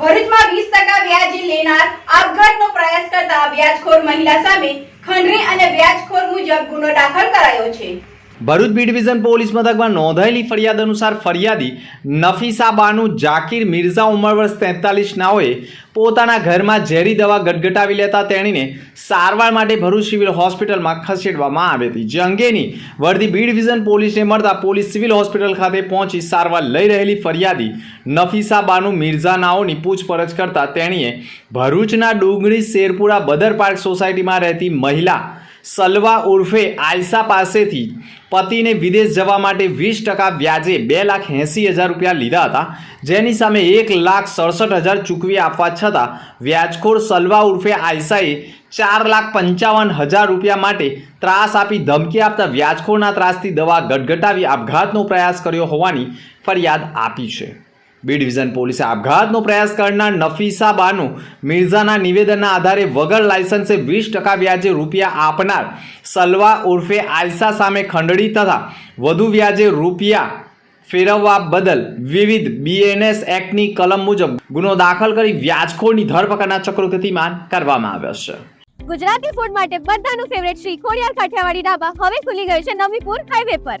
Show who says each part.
Speaker 1: ભરૂચમાં વીસ ટકા વ્યાજે લેનાર આપઘાતનો પ્રયાસ કરતા વ્યાજખોર મહિલા સામે ખંડણી અને વ્યાજખોર મુજબ ગુનો દાખલ કરાયો છે.
Speaker 2: ભરૂચ બી ડિવિઝન પોલીસ મથકમાં નોંધાયેલી ફરિયાદ અનુસાર ફરિયાદી નફીસા બાનુ જાકીર મિર્ઝા ઉંમર વર્ષ તેતાલીસ નાઓએ પોતાના ઘરમાં ઝેરી દવા ગટગટાવી લેતા તેણીને સારવાર માટે ભરૂચ સિવિલ હોસ્પિટલમાં ખસેડવામાં આવી હતી. જે અંગેની વર્દી બી ડિવિઝન પોલીસને મળતા પોલીસ સિવિલ હોસ્પિટલ ખાતે પહોંચી સારવાર લઈ રહેલી ફરિયાદી નફીસા બાનુ મિર્ઝા નાઓની પૂછપરછ કરતા તેણીએ ભરૂચના ડુંગળી શેરપુરા બદર પાર્ક સોસાયટીમાં રહેતી મહિલા સલવા ઉર્ફે આયસા પાસેથી પતિને વિદેશ જવા માટે વીસ ટકા વ્યાજે બે લાખ એંસી હજાર રૂપિયા લીધા હતા. જેની સામે એક લાખ સડસઠ હજાર ચૂકવી આપવા છતાં વ્યાજખોર સલવા ઉર્ફે આયસાએ ચાર લાખ પંચાવન હજાર રૂપિયા માટે ત્રાસ આપી ધમકી આપતા વ્યાજખોરના ત્રાસથી દવા ગટગટાવી આપઘાતનો પ્રયાસ કર્યો હોવાની ફરિયાદ આપી છે. બી ડિવિઝન પોલીસે આપઘાતનો પ્રયાસ કરનાર નફીસા બાનુ મિર્ઝાના નિવેદનના આધારે વગર લાયસન્સે વીસ ટકા વ્યાજે રૂપિયા આપનાર સલવા ઉર્ફે આયસા સામે ખંડણી તથા વધુ વ્યાજે રૂપિયા ફેરવવા બદલ વિવિધ બીએનએસ એક્ટની કલમ મુજબ ગુનો દાખલ કરી વ્યાજખોરની ધરપકડના ચક્રો ગતિમાન કરવામાં આવ્યો છે.
Speaker 3: ગુજરાતી ફૂડ માટે બધાનું ફેવરેટ શ્રી ખોડિયાર કાઠિયાવાડી ઢાબા હવે ખુલી ગયું છે નવીપુર હાઈવે પર.